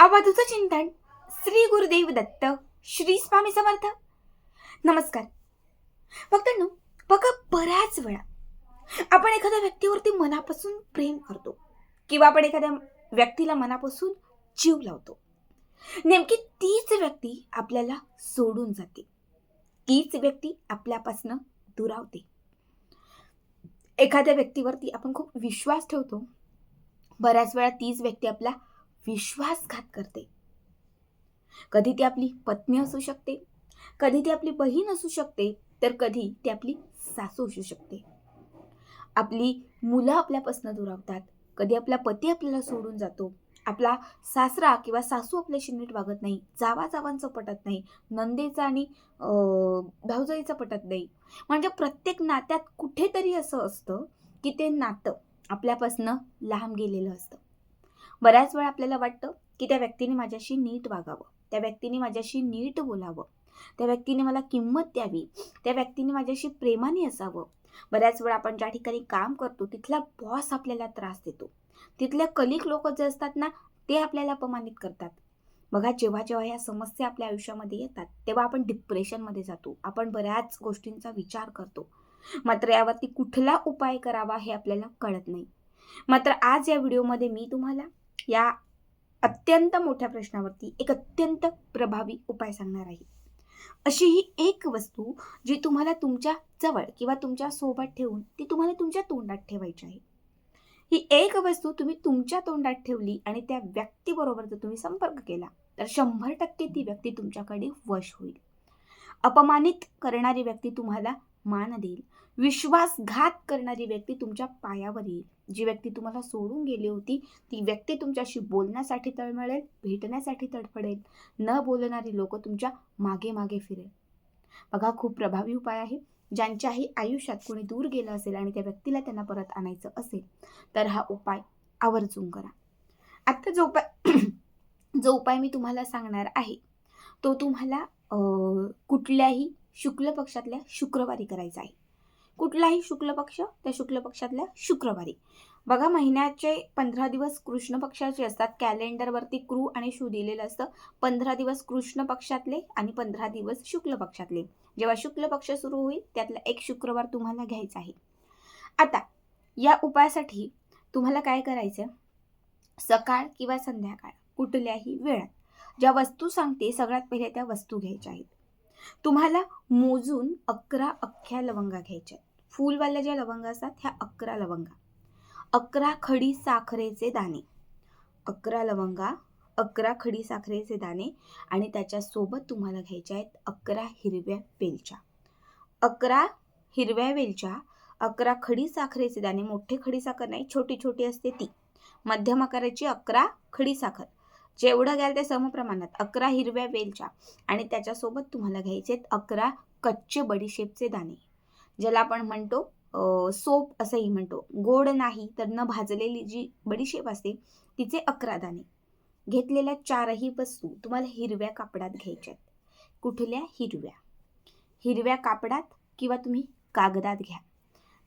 आवाजाचं चिंतन श्री गुरुदेव दत्त श्री स्वामी समर्थ. नमस्कार. भक्तांनो बघा बऱ्याच वेळा आपण एखाद्या व्यक्तीवरती मनापासून प्रेम करतो किंवा आपण एखाद्या व्यक्तीला मनापासून जीव लावतो. नेमकी तीच व्यक्ती आपल्याला सोडून जाते. तीच व्यक्ती आपल्यापासनं दुरावते. एखाद्या व्यक्तीवरती आपण खूप विश्वास ठेवतो. बऱ्याच वेळा तीच व्यक्ती आपला विश्वासघात करते. कधी ती आपली पत्नी असू शकते कधी ती आपली बहीण असू शकते तर कधी ती आपली सासू असू शकते. आपली मुलं आपल्यापासून दुरावतात कधी आपला पती आपल्याला सोडून जातो. आपला सासरा किंवा सासू आपल्याशी नीट वागत नाही जावा जावांचं पटत नाही नंदेचं आणि अं, भाऊजाईचं पटत नाही. म्हणजे प्रत्येक नात्यात कुठेतरी असं असतं की ते नातं आपल्यापासनं लांब गेलेलं असतं. बऱ्याच वेळा आपल्याला वाटतं की त्या व्यक्तीने माझ्याशी नीट वागावं. त्या व्यक्तीने माझ्याशी नीट बोलावं. त्या व्यक्तीने मला किंमत द्यावी. त्या व्यक्तीने माझ्याशी प्रेमाने असावं. बऱ्याच वेळा आपण ज्या ठिकाणी काम करतो तिथला बॉस आपल्याला त्रास देतो. तिथल्या कलिक लोक जे असतात ना ते आपल्याला अपमानित करतात. बघा जेव्हा जेव्हा या समस्या आपल्या आयुष्यामध्ये येतात तेव्हा आपण डिप्रेशनमध्ये जातो. आपण बऱ्याच गोष्टींचा विचार करतो. मात्र यावरती कुठला उपाय करावा हे आपल्याला कळत नाही. मात्र आज या व्हिडिओमध्ये मी तुम्हाला या अत्यंत मोठ्या प्रश्नावरती एक अत्यंत प्रभावी उपाय सांगणार आहे. अशी ही एक वस्तू जी तुम्हाला तुमच्या जवळ किंवा तुमच्यासोबत ठेवून ती तुम्हाला तुमच्या तोंडात ठेवायची आहे. ही एक वस्तू तुम्ही तुमच्या तोंडात ठेवली आणि त्या व्यक्तीबरोबर जर तुम्ही संपर्क केला तर शंभर टक्के ती व्यक्ती तुमच्याकडे वश होईल. अपमानित करणारी व्यक्ती तुम्हाला मान देईल. विश्वासघात करणारी व्यक्ती तुमच्या पायावर येईल. जी व्यक्ती तुम्हाला सोडून गेली होती ती व्यक्ती तुमच्याशी बोलण्यासाठी तळमळेल भेटण्यासाठी तडफडेल. न बोलणारी लोक तुमच्या मागे मागे फिरेल. बघा खूप प्रभावी उपाय आहे. ज्यांच्याही आयुष्यात कोणी दूर गेलं असेल आणि त्या व्यक्तीला त्यांना परत आणायचं असेल तर हा उपाय आवर्जून करा. आत्ता जो उपाय जो उपाय मी तुम्हाला सांगणार आहे तो तुम्हाला कुठल्याही शुक्ल पक्षातल्या शुक्रवारी करायचा आहे. कुठलाही शुक्ल पक्ष त्या शुक्ल पक्षातल्या शुक्रवारी. बघा महिन्याचे पंधरा दिवस कृष्ण पक्षाचे असतात. कॅलेंडरवरती क्रू आणि शू दिलेलं असतं. पंधरा दिवस कृष्ण पक्षातले आणि पंधरा दिवस शुक्ल पक्षातले. जेव्हा शुक्ल पक्ष सुरू होईल त्यातला एक शुक्रवार तुम्हाला घ्यायचा आहे. आता या उपायासाठी तुम्हाला काय करायचं सकाळ किंवा संध्याकाळ कुठल्याही वेळात. ज्या वस्तू सांगते सगळ्यात पहिले त्या वस्तू घ्यायच्या आहेत. तुम्हाला मोजून अकरा अख्ख्या लवंगा घ्यायच्या आहेत. फुलवाल्या ज्या लवंगा असतात ह्या अकरा लवंगा. अकरा खडी साखरेचे दाणे. अकरा लवंगा अकरा खडी साखरेचे दाणे आणि त्याच्यासोबत तुम्हाला घ्यायच्या आहेत अकरा हिरव्या वेलच्या. अकरा हिरव्या वेलच्या अकरा खडी साखरेचे दाणे मोठे खडी साखर नाही छोटी छोटी असते ती. मध्यम आकाराची अकरा खडी साखर. जेवढं घ्याल ते समप्रमाणात अकरा हिरव्या वेलच्या. आणि त्याच्यासोबत तुम्हाला घ्यायचे आहेत अकरा कच्चे बडीशेपचे दाणे. ज्याला आपण म्हणतो सोप असंही म्हणतो. गोड नाही तर न भाजलेली जी बडीशेप असते तिचे अकरा दाणे. घेतलेल्या चारही वस्तू तुम्हाला हिरव्या कापडात घ्यायच्या आहेत. कुठल्या? हिरव्या. हिरव्या कापडात किंवा तुम्ही कागदात घ्या.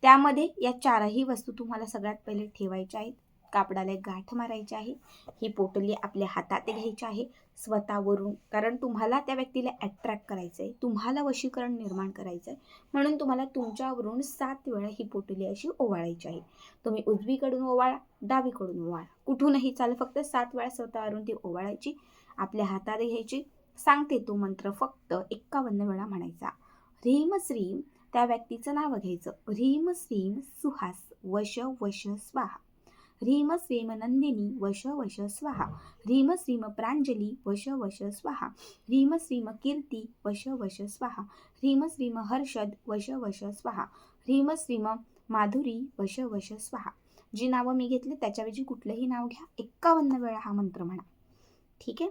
त्यामध्ये या चारही वस्तू तुम्हाला सगळ्यात पहिले ठेवायच्या आहेत. कापडाला एक गाठ मारायची आहे. ही पोटली आपल्या हातात घ्यायची आहे. स्वतःवरून. कारण तुम्हाला त्या व्यक्तीला अट्रॅक्ट करायचं आहे तुम्हाला वशीकरण निर्माण करायचं आहे म्हणून तुम्हाला तुमच्यावरून सात वेळा ही पोटली अशी ओवाळायची आहे. तुम्ही उजवीकडून ओवाळा डावीकडून ओवाळा. कुठूनही चाल फक्त सात वेळा स्वतःवरून ती ओवाळायची. आपल्या हातात घ्यायची. सांगते तो मंत्र फक्त एक्कावन्न वेळा म्हणायचा. ह्रीम श्रीम. त्या व्यक्तीचं नाव घ्यायचं. ह्रीम श्रीम सुहास. वश वश स्वाहा. ह्रीम श्रीम नंदिनी वश वश स्वाहा. ह्रीम श्रीम प्रांजली वश वश स्वाहा. ह्रीम श्रीम कीर्ती वश वश स्वाहा. ह्रीम श्रीम हर्षद वश वश स्वाहा. ह्रीम श्रीम माधुरी वश वश स्वाहा. जी नावं मी घेतली त्याच्याऐवजी कुठलंही नाव घ्या. एक्कावन्न वेळा हा मंत्र म्हणा. ठीक आहे?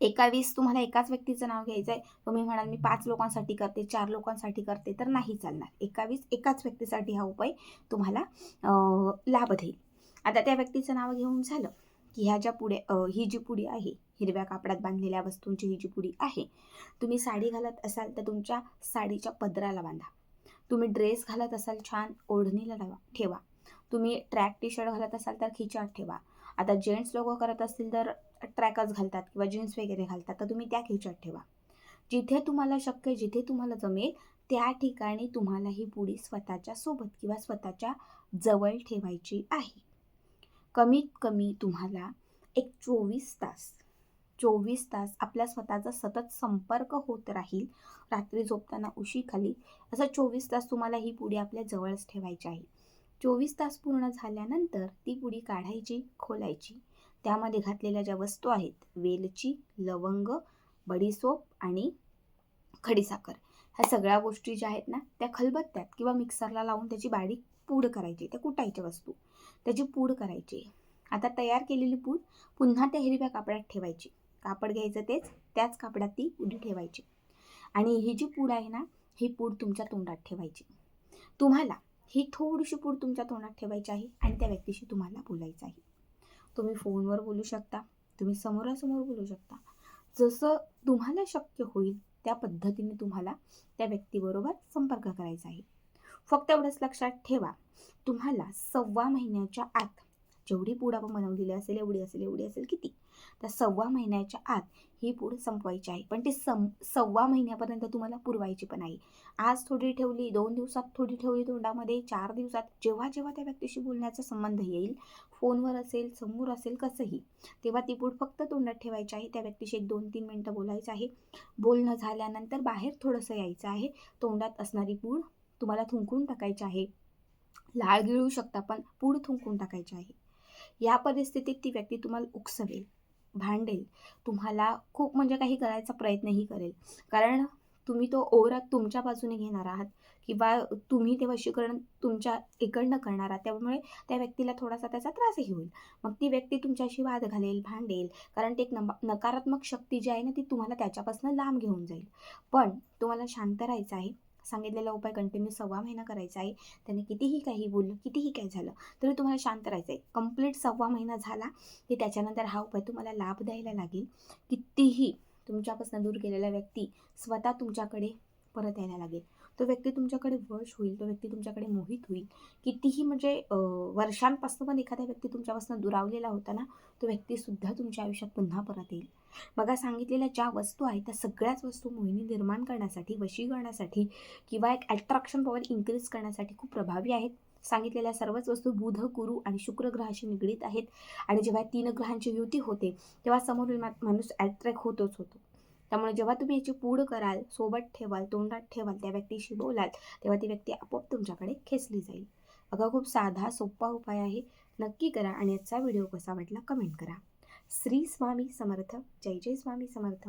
एकावीस तुम्हाला एकाच व्यक्तीचं नाव घ्यायचं आहे. तुम्ही म्हणाल मी पाच लोकांसाठी करते चार लोकांसाठी करते तर नाही चालणार. एकावीस एकाच व्यक्तीसाठी हा उपाय तुम्हाला लाभ देईल. आता त्या व्यक्तीचं नाव घेऊन झालं की ह्या ज्या पुढे ही जी पुडी आहे हिरव्या कापडात बांधलेल्या वस्तूंची ही जी पुडी आहे तुम्ही साडी घालत असाल तर तुमच्या साडीच्या पदराला बांधा. तुम्ही ड्रेस घालत असाल छान ओढणीला लावा ठेवा. तुम्ही ट्रॅक टी शर्ट घालत असाल तर खिचाट ठेवा. आता जेंट्स लोक करत असतील तर ट्रॅकच घालतात किंवा जीन्स वगैरे घालतात तर तुम्ही त्या खिचाट ठेवा. जिथे तुम्हाला शक्य जिथे तुम्हाला जमेल त्या ठिकाणी तुम्हाला ही पुडी स्वतःच्या सोबत किंवा स्वतःच्या जवळ ठेवायची आहे. कमीत कमी तुम्हाला एक चोवीस तास चोवीस तास आपल्या स्वतःचा सतत संपर्क होत राहील रात्री झोपताना उशीखाली. असं चोवीस तास तुम्हाला ही पुडी आपल्या जवळच ठेवायची आहे. चोवीस तास पूर्ण झाल्यानंतर ती पुडी काढायची खोलायची. त्यामध्ये घातलेल्या ज्या वस्तू आहेत वेलची लवंग बडीसोप आणि खडीसाखर. ह्या सगळ्या गोष्टी ज्या आहेत ना त्या खलबत्त्यात किंवा मिक्सरला लावून त्याची बारीक पूड करायची त्या कुटायच्या वस्तू. त्याची पूड करायची. आता तयार केलेली पूड पुन्हा त्या हिरव्या कापडात ठेवायची. कापड घ्यायचं तेच त्याच कापडात ती उडी ठेवायची. आणि ही जी पूड आहे ना ही पूड तुमच्या तोंडात ठेवायची. तुम्हाला ही थोडीशी पूड तुमच्या तोंडात ठेवायची आहे आणि त्या व्यक्तीशी तुम्हाला बोलायचं आहे. तुम्ही फोनवर बोलू शकता तुम्ही समोरासमोर बोलू शकता. जसं तुम्हाला शक्य होईल त्या पद्धतीने तुम्हाला त्या व्यक्तीबरोबर संपर्क करायचा आहे. फक्त एवढंच लक्षात ठेवा. तुम्हाला सव्वा महिन्याच्या आत जेवढी पूड आपण बनवलेली असेल एवढी असेल एवढी असेल किती? तर सव्वा महिन्याच्या आत ही पूड संपवायची आहे. पण ती सम सव्वा महिन्यापर्यंत तुम्हाला पुरवायची पण आहे. आज थोडी ठेवली दोन दिवसात थोडी ठेवली तोंडामध्ये चार दिवसात जेव्हा जेव्हा त्या व्यक्तीशी बोलण्याचा संबंध येईल फोनवर असेल समोर असेल कसंही तेव्हा ती पूड फक्त तोंडात ठेवायची आहे. त्या व्यक्तीशी एक दोन तीन मिनटं बोलायचं आहे. बोलणं झाल्यानंतर बाहेर थोडंसं यायचं आहे. तोंडात असणारी पूड तुम्हाला थुंकून टाकायची आहे. लाळ गिळू शकता पण पूड थुंकून टाकायची आहे. या परिस्थितीत ती व्यक्ती तुम्हाला उकसवेल भांडेल. तुम्हाला खूप म्हणजे काही करायचा प्रयत्नही करेल. कारण तुम्ही तो ओरा तुमच्या बाजूने घेणार आहात किंवा तुम्ही ते वशीकरण तुमच्या इकडनं करणार आहात त्यामुळे त्या व्यक्तीला थोडासा त्याचा त्रासही होईल. मग ती व्यक्ती तुमच्याशी वाद घालेल भांडेल. कारण ते एक नम नकारात्मक शक्ती जी आहे ना ती तुम्हाला त्याच्यापासून लांब घेऊन जाईल. पण तुम्हाला शांत राहायचं आहे. सांगितलेला उपाय कंटिन्यू सव्वा महिना करायचा आहे. त्याने कितीही काही बोललं कितीही काही झालं तरी तुम्हाला शांत राहायचं आहे. कंप्लीट सव्वा महिना झाला की त्याच्यानंतर हा उपाय तुम्हाला लाभ द्यायला लागेल. कितीही तुमच्यापासून दूर गेलेला व्यक्ती स्वतः तुमच्याकडे परत यायला लागेल. तो व्यक्ती तुमच्याकडे वश होईल तो व्यक्ती तुमच्याकडे मोहित होईल. कितीही म्हणजे वर्षांपासून पण एखादा व्यक्ती तुमच्यापासून दुरावलेला होता ना तो व्यक्तीसुद्धा तुमच्या आयुष्यात पुन्हा परत येईल. बघा सांगितलेल्या ज्या वस्तू आहेत त्या सगळ्याच वस्तू मोहिनी निर्माण करण्यासाठी वशी करण्यासाठी किंवा एक अट्रॅक्शन पॉवर इन्क्रीज करण्यासाठी खूप प्रभावी आहेत. सांगितलेल्या सर्वच वस्तू बुध गुरु आणि शुक्र ग्रहाशी निगडीत आहेत. आणि जेव्हा तीन ग्रहांची युती होते तेव्हा समोरील माणूस अट्रॅक्ट होतोच होतो. त्यामुळे जेव्हा तुम्ही याची पूड कराल सोबत ठेवाल तोंडात ठेवाल त्या व्यक्तीशी बोलाल तेव्हा ती व्यक्ती आपोआप तुमच्याकडे खेचली जाईल. अगं खूप साधा सोपा उपाय आहे. नक्की करा आणि याचा व्हिडिओ कसा वाटला कमेंट करा. श्री स्वामी समर्थ. जय जय स्वामी समर्थ.